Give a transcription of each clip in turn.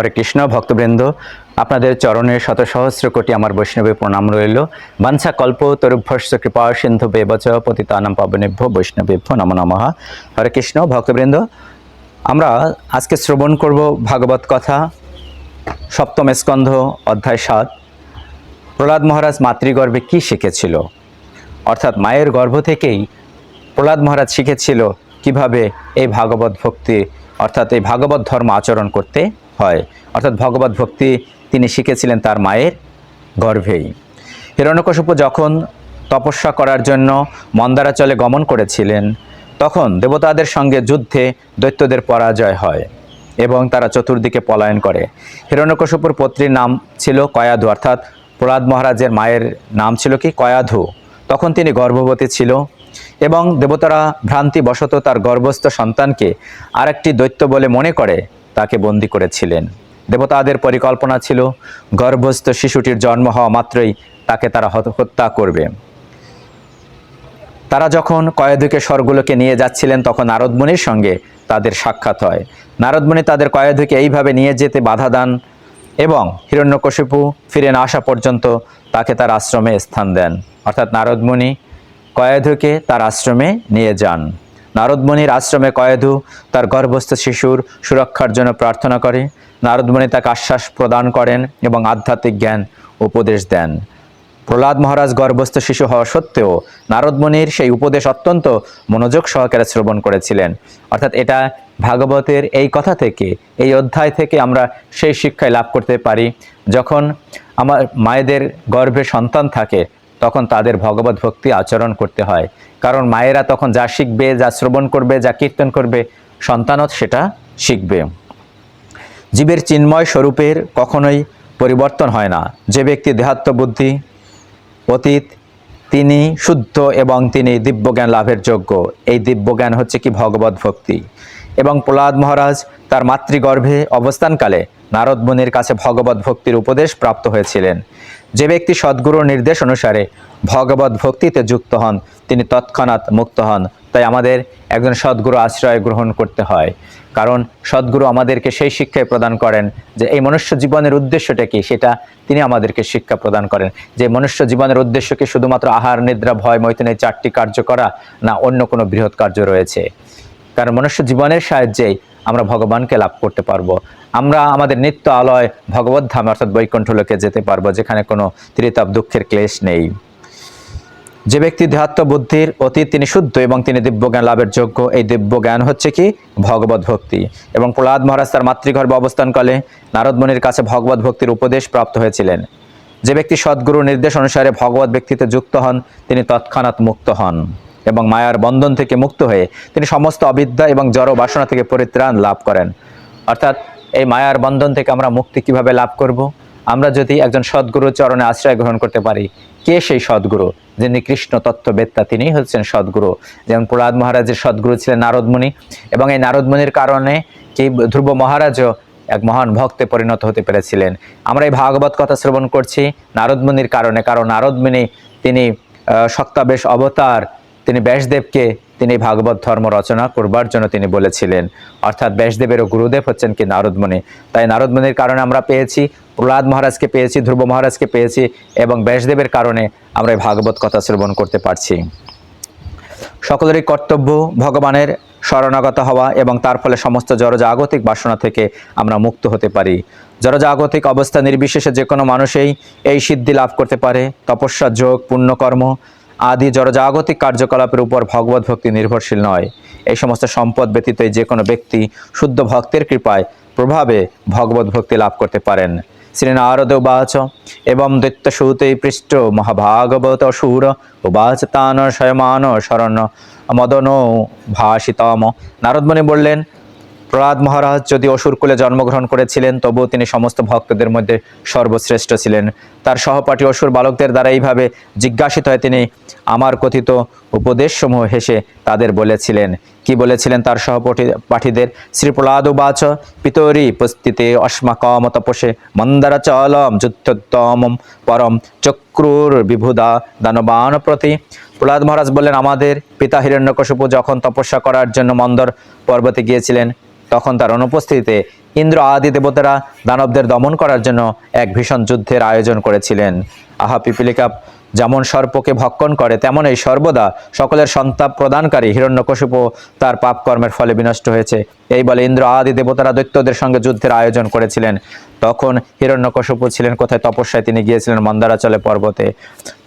হরে কৃষ্ণ, ভক্তবৃন্দ, আপনাদের চরণে শত সহস্র কোটি আমার বৈষ্ণবী প্রণাম রইল। বাঞ্ছা কল্প তরুভস্য কৃপা সিন্ধু বেবচ পতিতানাম পাবনেভ্য বৈষ্ণবেভ্য নম নমঃ। হরে কৃষ্ণ, ভক্তবৃন্দ, আমরা আজকে শ্রবণ করব ভাগবত কথা, সপ্তম স্কন্ধ, অধ্যায় সাত। প্রহ্লাদ মহারাজ মাতৃগর্ভে কি শিখেছিল? অর্থাৎ মায়ের গর্ভ থেকেই প্রহ্লাদ মহারাজ শিখেছিল কীভাবে এই ভাগবত ভক্তি, অর্থাৎ এই ভাগবত ধর্ম আচরণ করতে হয়। অর্থাৎ ভগবত ভক্তি তিনি শিখেছিলেন তার মায়ের গর্ভেই। হিরণ্যকশিপু যখন তপস্যা করার জন্য মন্দারাচলে গমন করেছিলেন, তখন দেবতাদের সঙ্গে যুদ্ধে দৈত্যদের পরাজয় হয় এবং তারা চতুর্দিকে পলায়ন করে। হিরণ্যকশিপুর পত্রীর নাম ছিল কয়াধু, অর্থাৎ প্রহ্লাদ মহারাজের মায়ের নাম ছিল কি? কয়াধু। তখন তিনি গর্ভবতী ছিল এবং দেবতারা ভ্রান্তিবশত তার গর্ভস্থ সন্তানকে আরেকটি দৈত্য বলে মনে করে। তাকে বন্দি করেছিলেন। দেবতাদের পরিকল্পনা ছিল, গর্ভস্থ শিশুটির জন্ম হওয়া মাত্রই তাকে তারা হত্যা করবে। তারা যখন কয়েদুকে স্বরগুলোকে নিয়ে যাচ্ছিলেন, তখন নারদমণির সঙ্গে তাদের সাক্ষাৎ হয়। নারদমণি তাদের কয়েদুকে এইভাবে নিয়ে যেতে বাধা দান এবং হিরণ্যকশিপু ফিরে না আসা পর্যন্ত তাকে তার আশ্রমে স্থান দেন। অর্থাৎ নারদমণি কয়েদুকে তার আশ্রমে নিয়ে যান। নারদমণির আশ্রমে কয়েদু তার গর্ভস্থ শিশুর সুরক্ষার জন্য প্রার্থনা করে। নারদমণি তাকে আশ্বাস প্রদান করেন এবং আধ্যাত্মিক জ্ঞান উপদেশ দেন। প্রহ্লাদ মহারাজ গর্ভস্থ শিশু হওয়া সত্ত্বেও নারদমণির সেই উপদেশ অত্যন্ত মনোযোগ সহকারে শ্রবণ করেছিলেন। অর্থাৎ এটা ভাগবতের এই কথা থেকে, এই অধ্যায় থেকে আমরা সেই শিক্ষায় লাভ করতে পারি। যখন আমার মায়েদের গর্ভে সন্তান থাকে তখন তাদের ভগবত ভক্তি আচরণ করতে হয়। কারণ মায়েরা তখন যা শিখবে, যা শ্রবণ করবে, যা কীর্তন করবে, সন্তানও সেটা শিখবে। জীবের চিন্ময় স্বরূপের কখনোই পরিবর্তন হয় না। যে ব্যক্তি দেহাত্ম বুদ্ধি, অতীত, তিনি শুদ্ধ এবং তিনি দিব্যজ্ঞান লাভের যোগ্য। এই দিব্যজ্ঞান হচ্ছে কি? ভগবত ভক্তি। এবং প্রহ্লাদ মহারাজ তার মাতৃগর্ভে অবস্থানকালে নারদ মুনির কাছে ভগবত ভক্তির উপদেশ প্রাপ্ত হয়েছিলেন। যে ব্যক্তি সদ্গুরুর নির্দেশ অনুসারে ভগবত ভক্তিতে যুক্ত হন, তিনি তৎক্ষণাৎ মুক্ত হন। তাই আমাদের একজন সদ্গুরু আশ্রয় গ্রহণ করতে হয়। কারণ সদ্গুরু আমাদেরকে সেই শিক্ষায় প্রদান করেন যে এই মনুষ্য জীবনের উদ্দেশ্যটা কি, সেটা তিনি আমাদেরকে শিক্ষা প্রদান করেন। যে মনুষ্য জীবনের উদ্দেশ্য কি শুধুমাত্র আহার, নিদ্রা, ভয়, মৈথুনের চারটি কার্য করা না, অন্য কোনো বৃহৎ কার্য রয়েছে। কারণ মনুষ্য জীবনের সাহায্যেই আমরা ভগবানকে লাভ করতে পারব। আমরা আমাদের নিত্য আলয় ভগবত ধাম অর্থাৎ বৈকুণ্ঠ লোকে যেতে পারব, যেখানে কোনো ত্রিতাপ দুঃখের ক্লেশ নেই। যে ব্যক্তি দেহাত্ম বুদ্ধির অতীত তিনি শুদ্ধ এবং তিনি দিব্যজ্ঞান লাভের যোগ্য, এই দিব্যজ্ঞান হচ্ছে কি? ভগবত ভক্তি। এবং প্রহ্লাদ মহারাজ তার মাতৃগর্ভে অবস্থানকালে নারদমণির কাছে ভগবত ভক্তির উপদেশ প্রাপ্ত হয়েছিলেন। যে ব্যক্তি সদ্গুরুর নির্দেশ অনুসারে ভগবত ব্যক্তিতে যুক্ত হন, তিনি তৎক্ষণাৎ মুক্ত হন এবং মায়ার বন্ধন থেকে মুক্ত হয়ে তিনি সমস্ত অবিদ্যা এবং জড় বাসনা থেকে পরিত্রাণ লাভ করেন। অর্থাৎ এই মায়ার বন্ধন থেকে আমরা মুক্তি কীভাবে লাভ করব? আমরা যদি একজন সদ্গুরুর চরণে আশ্রয় গ্রহণ করতে পারি কে সেই সদ্গুরু? যিনি কৃষ্ণ তত্ত্ববেত্তা তিনিই হচ্ছেন সদ্গুরু। যেমন প্রহ্লাদ মহারাজের সদ্গুরু ছিলেন নারদমণি। এবং এই নারদমণির কারণে কি ধ্রুব মহারাজও এক মহান ভক্তে পরিণত হতে পেরেছিলেন। আমরা এই ভাগবত কথা শ্রবণ করছি নারদমণির কারণে। কারণ নারদমণি তিনি আহ, সক্তাবেশ অবতার তিনি ব্যাসদেবকে, তিনি ভাগবত ধর্ম রচনা করবার জন্য তিনি বলেছিলেন। অর্থাৎ ব্যাসদেবেরও গুরুদেব হচ্ছেন কি নারদমণি। তাই নারদমণির কারণে আমরা পেয়েছি, প্রহ্লাদ মহারাজকে পেয়েছি, ধ্রুব মহারাজকে পেয়েছি এবং ব্যাসদেবের কারণে আমরা ভাগবত কথা শ্রবণ করতে পারছি। সকলেরই কর্তব্য ভগবানের শরণাগত হওয়া এবং তার ফলে সমস্ত জড়জাগতিক বাসনা থেকে আমরা মুক্ত হতে পারি। জড়জাগতিক অবস্থা নির্বিশেষে যে কোনো মানুষেই এই সিদ্ধি লাভ করতে পারে। তপস্যা যোগ, পুণ্যকর্ম আদি জড়জাগতিক কার্যকলাপের উপর ভগবত ভক্তি নির্ভরশীল নয়। এই সমস্ত সম্পদ ব্যতীতই যে কোনো ব্যক্তি শুদ্ধ ভক্তের কৃপায় প্রভাবে ভগবত ভক্তি লাভ করতে পারেন। শ্রী নারদ উবাচ, এবং দৈত্য দৈত্যসূতে পৃষ্ঠ মহাভাগবত সুর উবাচ তান শয়মান শরণ মদন ভাষিতম। নারদমণি বললেন প্রহ্লাদ মহারাজ যদি অসুরকুলে জন্মগ্রহণ করেছিলেন, তবুও তিনি সমস্ত ভক্তদের মধ্যে সর্বশ্রেষ্ঠ ছিলেন। তার সহপাঠী অসুর বালকদের দ্বারা এইভাবে জিজ্ঞাসিত হয়, তিনি আমার কথিত উপদেশসমূহ হেসে তাদের বলেছিলেন। কি বলেছিলেন তার সহপাঠী পাঠীদের? শ্রী প্রহ্লাদ উবাচ পিতরি উপস্থিতে অস্মাকম তপসে মন্দারাচলম যুদ্ধোত্তম পরম চক্রুর বিভুদা দানবান প্রতি। প্রহ্লাদ মহারাজ বললেন, আমাদের পিতা হিরণ্যকশিপু যখন তপস্যা করার জন্য মন্দর পর্বতে গিয়েছিলেন, তখন তার অনুপস্থিতিতে ইন্দ্র আদি দেবতারা দানবদের দমন করার জন্য এক ভীষণ যুদ্ধের আয়োজন করেছিলেন। আহা, পিপিলিকা যেমন সর্পকে ভক্ষণ করে তেমন এই সর্বদা সকলের সন্তাপ প্রদানকারী হিরণ্যকশিপু তার পাপকর্মের ফলে বিনষ্ট হয়েছে। এই বলে ইন্দ্র আদি দেবতারা দৈত্যদের সঙ্গে যুদ্ধের আয়োজন করেছিলেন। তখন হিরণ্যকশিপু ছিলেন কোথায়? তপস্যায় তিনি গিয়েছিলেন মন্দারাচলে পর্বতে।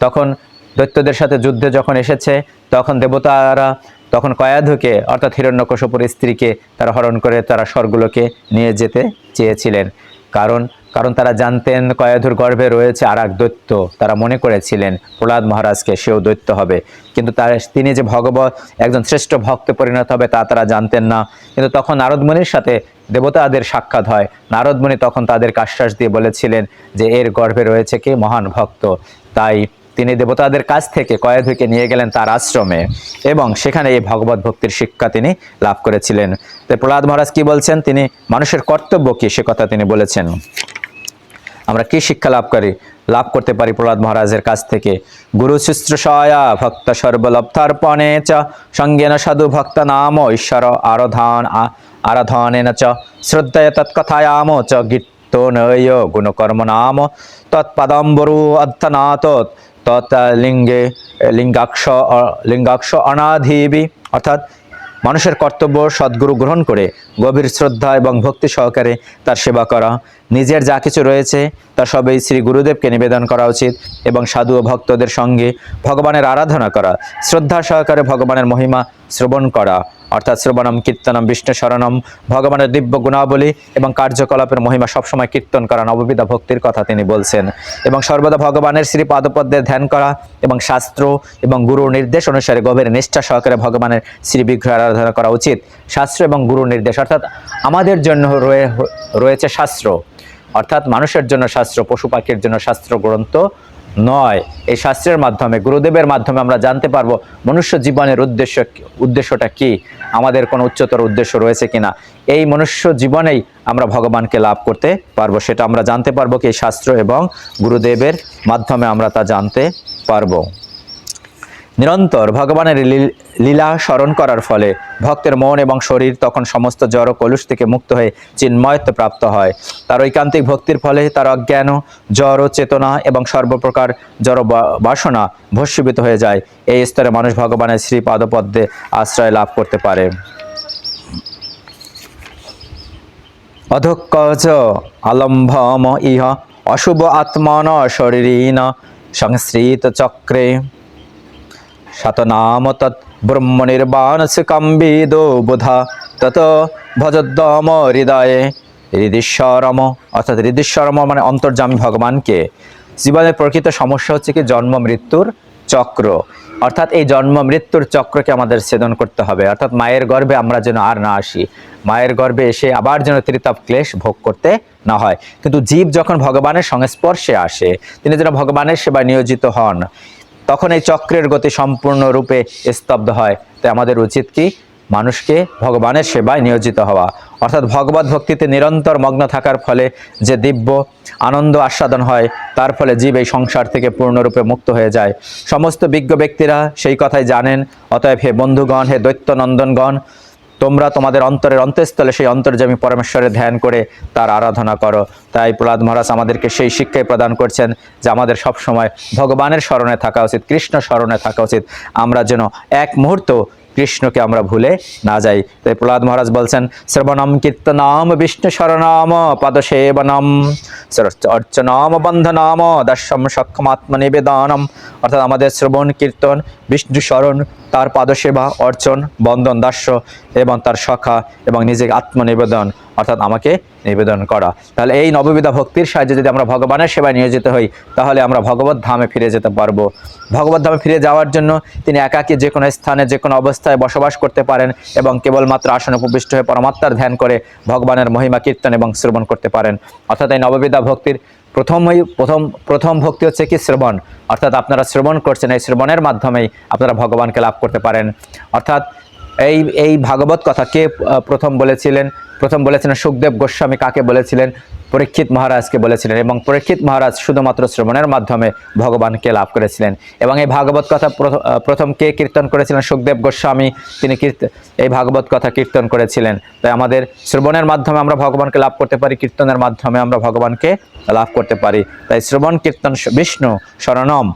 তখন দৈত্যদের সাথে যুদ্ধে যখন এসেছে, তখন দেবতারা, তখন কয়াধুকে, অর্থাৎ হিরণ্যকশপুর স্ত্রীকে, তারা হরণ করে তারা স্বরগুলোকে নিয়ে যেতে চেয়েছিলেন। কারণ কারণ তারা জানতেন কয়াধুর গর্ভে রয়েছে আর এক দৈত্য। তারা মনে করেছিলেন, প্রহ্লাদ মহারাজকে সেও দৈত্য হবে। কিন্তু তার, তিনি যে ভগবত একজন শ্রেষ্ঠ ভক্তে পরিণত হবে তা তারা জানতেন না। কিন্তু তখন নারদমণির সাথে দেবতাদের সাক্ষাৎ হয়। নারদমণি তখন তাদেরকে আশ্বাস দিয়ে বলেছিলেন যে, এর গর্ভে রয়েছে কে? মহান ভক্ত। তাই তিনি দেবতাদের কাছ থেকে কয়েদুকে নিয়ে গেলেন তার আশ্রমে এবং সেখানে এই ভগবত ভক্তির শিক্ষা তিনি লাভ করেছিলেন। তো প্রহ্লাদ মহারাজ কি বলছেন? তিনি, মানুষের কর্তব্য কি? সে কথা তিনি বলেছেন। আমরা কি শিক্ষা লাভ করি লাভ করতে পারি প্রহ্লাদ মহারাজের কাছ থেকে। গুরু শুশ্রূষয়া, ভক্ত সর্বলব্ধার্পণে চ, সঙ্গেন সাধু ভক্ত নাম ঈশ্বর আরাধন আরাধনেন চ, শ্রদ্ধয় তৎকথায়াম চ গীত নয় গুণকর্ম নাম, তৎপদম্বরু অর্থনাথ তৎ লিঙ্গে, লিঙ্গাক্ষ লিঙ্গাক্ষ অনাধিবি, অর্থাৎ মানুষের কর্তব্য সদ্গুরু গ্রহণ করে, গভীর শ্রদ্ধা এবং ভক্তি সহকারে তার সেবা করা। নিজের যা কিছু রয়েছে, তা সবই শ্রী গুরুদেবকে নিবেদন করা উচিত এবং সাধু ও ভক্তদের সঙ্গে ভগবানের আরাধনা করা, শ্রদ্ধা সহকারে ভগবানের মহিমা শ্রবণ করা। অর্থাৎ শ্রবণম, কীর্তনম, বিষ্ণু শরণম, ভগবানের দিব্য গুণাবলী এবং কার্যকলাপের মহিমা সবসময় কীর্তন করা নববিধা ভক্তির কথা তিনি বলছেন। এবং সর্বদা ভগবানের শ্রী পাদপদ্মের ধ্যান করা এবং শাস্ত্র এবং গুরুর নির্দেশ অনুসারে গভীর নিষ্ঠা সহকারে ভগবানের শ্রী বিগ্রহ আরাধনা করা উচিত। শাস্ত্র এবং গুরুর নির্দেশ, অর্থাৎ আমাদের জন্য রয়ে, রয়েছে শাস্ত্র। অর্থাৎ মানুষের জন্য শাস্ত্র, পশু পাখির জন্য শাস্ত্র গ্রন্থ নয়। এই শাস্ত্রের মাধ্যমে, গুরুদেবের মাধ্যমে আমরা জানতে পারব মনুষ্য জীবনের উদ্দেশ্য উদ্দেশ্যটা কি, আমাদের কোনো উচ্চতর উদ্দেশ্য রয়েছে কিনা। এই মনুষ্য জীবনেই আমরা ভগবানকে লাভ করতে পারব, সেটা আমরা জানতে পারব কি শাস্ত্র এবং গুরুদেবের মাধ্যমে আমরা তা জানতে পারব। নিরন্তর ভগবানের লীল- স্মরণ করার ফলে ভক্তের মন এবং শরীর তখন সমস্ত জড় কলুষ থেকে মুক্ত হয়ে চিন্ময়ত্ব প্রাপ্ত হয়। তার ঐকান্তিক ভক্তির ফলে তার অজ্ঞান জড় চেতনা এবং সর্বপ্রকার জড় বাসনা ভস্মীভূত হয়ে যায়। এই স্তরে মানুষ ভগবানের শ্রী পাদপদ্মে আশ্রয় লাভ করতে পারে। অধক্কচ আলম্ভম ইহ অশুভ আত্মন শরীরীন সংশ্রিত চক্রে শতনাম তৎ ব্রহ্ম নির্বাণস্য কম্বিদো বুধা, তত ভজদ্দম হৃদয়ে হৃদিশ্বরম, অর্থাৎ হৃদিশ্বরম মানে অন্তর্যামী ভগবানকে। জীবনের প্রকৃত সমস্যা হচ্ছে কি? জন্ম, মৃত্যুর চক্র। অর্থাৎ এই জন্ম, মৃত্যুর চক্রকে আমাদের ছেদন করতে হবে। অর্থাৎ মায়ের গর্ভে আমরা যেন আর না আসি। মায়ের গর্ভে এসে আবার যেন ত্রিতাপ, ক্লেশ ভোগ করতে না হয়। কিন্তু জীব যখন ভগবানের সংস্পর্শে আসে, তিনি যেন ভগবানের সেবা নিয়োজিত হন তখন এই চক্রের গতি সম্পূর্ণরূপে স্তব্ধ হয়। তাই আমাদের উচিত কি? মানুষকে ভগবানের সেবায় নিয়োজিত হওয়া। অর্থাৎ ভগবত ভক্তিতে নিরন্তর মগ্ন থাকার ফলে যে দিব্য আনন্দ আস্বাদন হয়, তার ফলে জীব এই সংসার থেকে পূর্ণরূপে মুক্ত হয়ে যায়। সমস্ত বিজ্ঞ ব্যক্তিরা সেই কথাই জানেন, অতএব হে বন্ধুগণ, হে দৈত্য নন্দনগণ তোমরা তোমাদের অন্তরের অন্তঃস্থলে সেই অন্তর্জামী পরমেশ্বরের ধ্যান করে তার আরাধনা করো। তাই প্রহ্লাদ মহারাজ আমাদেরকে সেই শিক্ষাই প্রদান করছেন যে আমাদের সব সময় ভগবানের স্মরণে থাকা উচিত, কৃষ্ণ স্মরণে থাকা উচিত। আমরা যেন এক মুহূর্ত কৃষ্ণকে আমরা ভুলে না যাই। তাই প্রহ্লাদ মহারাজ বলছেন, শ্রবণম কীর্তনাম বিষ্ণু শরণাম পদসেবনম অর্চনাম বন্ধনাম দর্শম সক্ষমাত্ম নিবেদনম অর্থাৎ আমাদের শ্রবণ কীর্তন, বিষ্ণু স্মরণ তার পাদসেবা, অর্চন, বন্দন, দাস্য এবং তার সখা এবং নিজেকে আত্মনিবেদন, অর্থাৎ আমাকে নিবেদন করা। তাহলে এই নববিধা ভক্তির সাহায্যে যদি আমরা ভগবানের সেবায় নিয়োজিত হই, তাহলে আমরা ভগবত ধামে ফিরে যেতে পারব। ভগবত ধামে ফিরে যাওয়ার জন্য তিনি একাকী যে কোনো স্থানে, যে কোনো অবস্থায় বসবাস করতে পারেন এবং কেবলমাত্র আসনে উপবিষ্ট হয়ে পরমাত্মার ধ্যান করে ভগবানের মহিমা, কীর্তন এবং শ্রবণ করতে পারেন। অর্থাৎ এই নববিধা ভক্তির প্রথমই প্রথম প্রথম ভক্তি হচ্ছে কি শ্রবণ। অর্থাৎ আপনারা শ্রবণ করছেন, এই শ্রবণের মাধ্যমেই আপনারা ভগবানকে লাভ করতে পারেন। অর্থাৎ এই এই ভাগবত কথা কে প্রথম বলেছিলেন? প্রথম বলেছিলেন সুখদেব গোস্বামী কাকে বলেছিলেন? পরীক্ষিত মহারাজকে বলেছিলেন এবং পরীক্ষিত মহারাজ শুধুমাত্র শ্রবণের মাধ্যমে ভগবানকে লাভ করেছিলেন। এবং এই ভাগবত কথা প্রথম কে কীর্তন করেছিলেন? সুখদেব গোস্বামী। তিনি এই ভাগবত কথা কীর্তন করেছিলেন। তাই আমাদের শ্রবণের মাধ্যমে আমরা ভগবানকে লাভ করতে পারি, কীর্তনের মাধ্যমে আমরা ভগবানকে লাভ করতে পারি। তাই শ্রবণ, কীর্তন, বিষ্ণু, শরণম।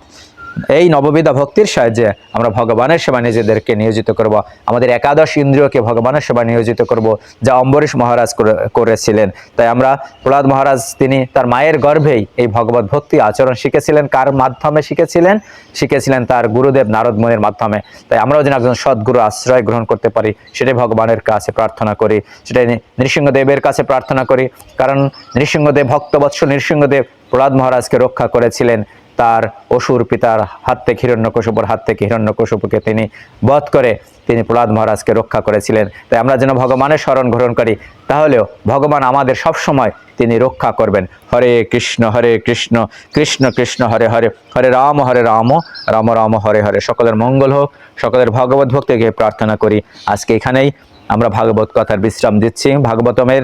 এই নববিধা ভক্তির সাহায্যে আমরা ভগবানের সেবা নিজেদেরকে নিয়োজিত করব। আমাদের একাদশ ইন্দ্রিয়কে ভগবানের সেবা নিয়োজিত করব, যা অম্বরীশ মহারাজ করেছিলেন। তাই আমরা প্রহ্লাদ মহারাজ, তিনি তার মায়ের গর্ভেই এই ভগবত ভক্তি আচরণ শিখেছিলেন, কার মাধ্যমে শিখেছিলেন? শিখেছিলেন তার গুরুদেব নারদ মুনির মাধ্যমে। তাই আমরাও যেন একজন সদ্গুরু আশ্রয় গ্রহণ করতে পারি, সেটাই ভগবানের কাছে প্রার্থনা করি, সেটাই নৃসিংহদেবের কাছে প্রার্থনা করি। কারণ নৃসিংহদেব, ভক্তবৎস নৃসিংহদেব প্রহ্লাদ মহারাজকে রক্ষা করেছিলেন। তার অসুর পিতার হাত থেকে হিরণ্যকশুপুর হাত থেকে হিরণ্যকশুপুকে তিনি বধ করে তিনি প্রহ্লাদ মহারাজকে রক্ষা করেছিলেন। তাই আমরা যেন ভগবানের স্মরণ গ্রহণ করি, তাহলেও ভগবান আমাদের সব সময় তিনি রক্ষা করবেন। হরে কৃষ্ণ হরে কৃষ্ণ কৃষ্ণ কৃষ্ণ, হরে হরে হরে রাম হরে রাম রাম রাম, হরে হরে। সকলের মঙ্গল হোক, সকলের ভগবত ভক্তিকে প্রার্থনা করি। আজকে এখানেই আমরা ভাগবত কথার বিশ্রাম দিচ্ছি। ভাগবতমের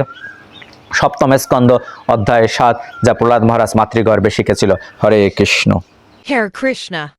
সপ্তম স্কন্দ অধ্যায় সাত যা প্রহ্লাদ মহারাজ মাতৃগর্ভে শিখেছিল হরে কৃষ্ণ হরে Krishna.